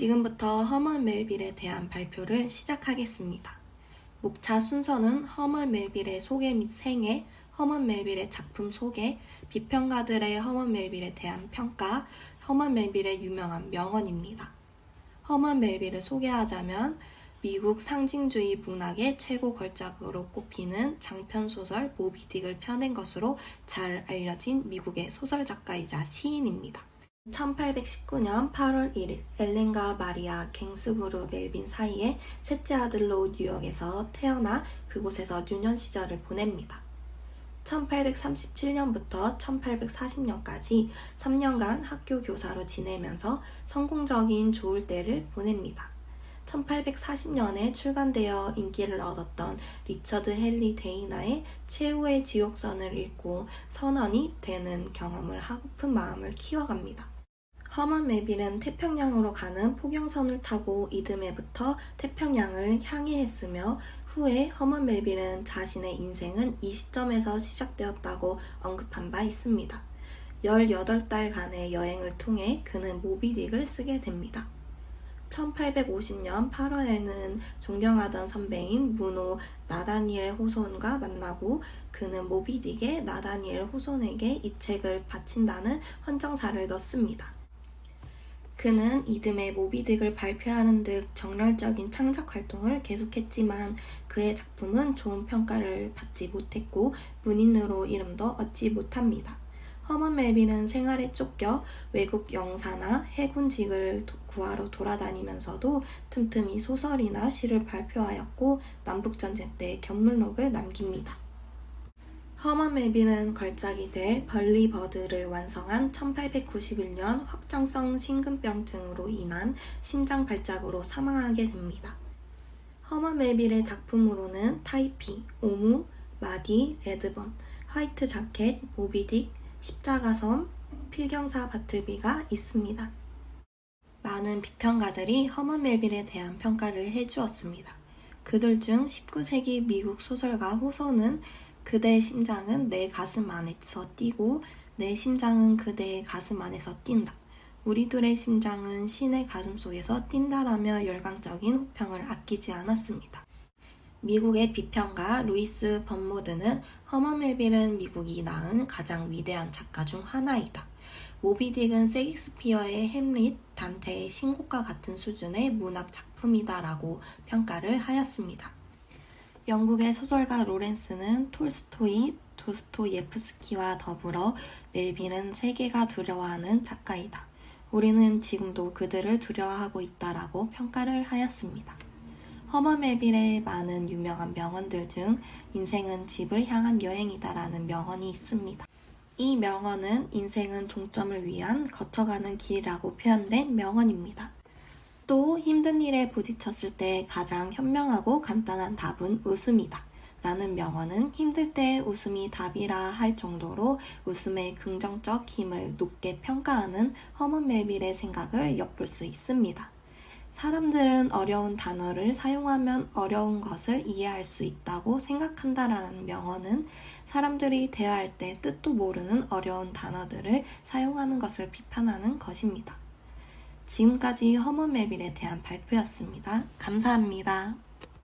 지금부터 허먼 멜빌에 대한 발표를 시작하겠습니다. 목차 순서는 허먼 멜빌의 소개 및 생애, 허먼 멜빌의 작품 소개, 비평가들의 허먼 멜빌에 대한 평가, 허먼 멜빌의 유명한 명언입니다. 허먼 멜빌을 소개하자면 미국 상징주의 문학의 최고 걸작으로 꼽히는 장편 소설 모비딕을 펴낸 것으로 잘 알려진 미국의 소설 작가이자 시인입니다. 1819년 8월 1일 엘렌과 마리아 갱스부르 멜빈 사이에 셋째 아들로 뉴욕에서 태어나 그곳에서 유년 시절을 보냅니다. 1837년부터 1840년까지 3년간 학교 교사로 지내면서 성공적인 좋을 때를 보냅니다. 1840년에 출간되어 인기를 얻었던 리처드 헨리 데이나의 최후의 지옥선을 읽고 선언이 되는 경험을 하고픈 마음을 키워갑니다. 허먼 메빌은 태평양으로 가는 포경선을 타고 이듬해부터 태평양을 향해 했으며 후에 허먼 멜빌은 자신의 인생은 이 시점에서 시작되었다고 언급한 바 있습니다. 18달간의 여행을 통해 그는 모비딕을 쓰게 됩니다. 1850년 8월에는 존경하던 선배인 문호 나다니엘 호손과 만나고 그는 모비딕의 나다니엘 호손에게 이 책을 바친다는 헌정사를 넣습니다. 그는 이듬해 모비딕을 발표하는 듯 정열적인 창작 활동을 계속했지만 그의 작품은 좋은 평가를 받지 못했고 문인으로 이름도 얻지 못합니다. 허먼 멜빈은 생활에 쫓겨 외국 영사나 해군직을 구하러 돌아다니면서도 틈틈이 소설이나 시를 발표하였고 남북전쟁 때 견문록을 남깁니다. 허먼 멜빈은 걸작이 될 벌리버드를 완성한 1891년 확장성 심근병증으로 인한 심장 발작으로 사망하게 됩니다. 허먼 멜빈의 작품으로는 타이피, 오무, 마디, 레드번, 화이트 자켓, 모비딕, 십자가섬, 필경사 바틀비가 있습니다. 많은 비평가들이 허먼 멜빈에 대한 평가를 해주었습니다. 그들 중 19세기 미국 소설가 호소는 그대의 심장은 내 가슴 안에서 뛰고 내 심장은 그대의 가슴 안에서 뛴다. 우리들의 심장은 신의 가슴 속에서 뛴다라며 열광적인 호평을 아끼지 않았습니다. 미국의 비평가 루이스 번모드는 허먼 멜빌은 미국이 낳은 가장 위대한 작가 중 하나이다. 모비딕은 세익스피어의 햄릿, 단테의 신곡과 같은 수준의 문학 작품이다라고 평가를 하였습니다. 영국의 소설가 로렌스는 톨스토이, 도스토예프스키와 더불어 멜빈은 세계가 두려워하는 작가이다. 우리는 지금도 그들을 두려워하고 있다라고 평가를 하였습니다. 허먼 멜빌의 많은 유명한 명언들 중 인생은 집을 향한 여행이다라는 명언이 있습니다. 이 명언은 인생은 종점을 위한 거쳐가는 길이라고 표현된 명언입니다. 또 힘든 일에 부딪혔을 때 가장 현명하고 간단한 답은 웃음이다. 라는 명언은 힘들 때 웃음이 답이라 할 정도로 웃음의 긍정적 힘을 높게 평가하는 허먼 멜빌의 생각을 엿볼 수 있습니다. 사람들은 어려운 단어를 사용하면 어려운 것을 이해할 수 있다고 생각한다라는 명언은 사람들이 대화할 때 뜻도 모르는 어려운 단어들을 사용하는 것을 비판하는 것입니다. 지금까지 멜빌에 대한 발표였습니다. 감사합니다.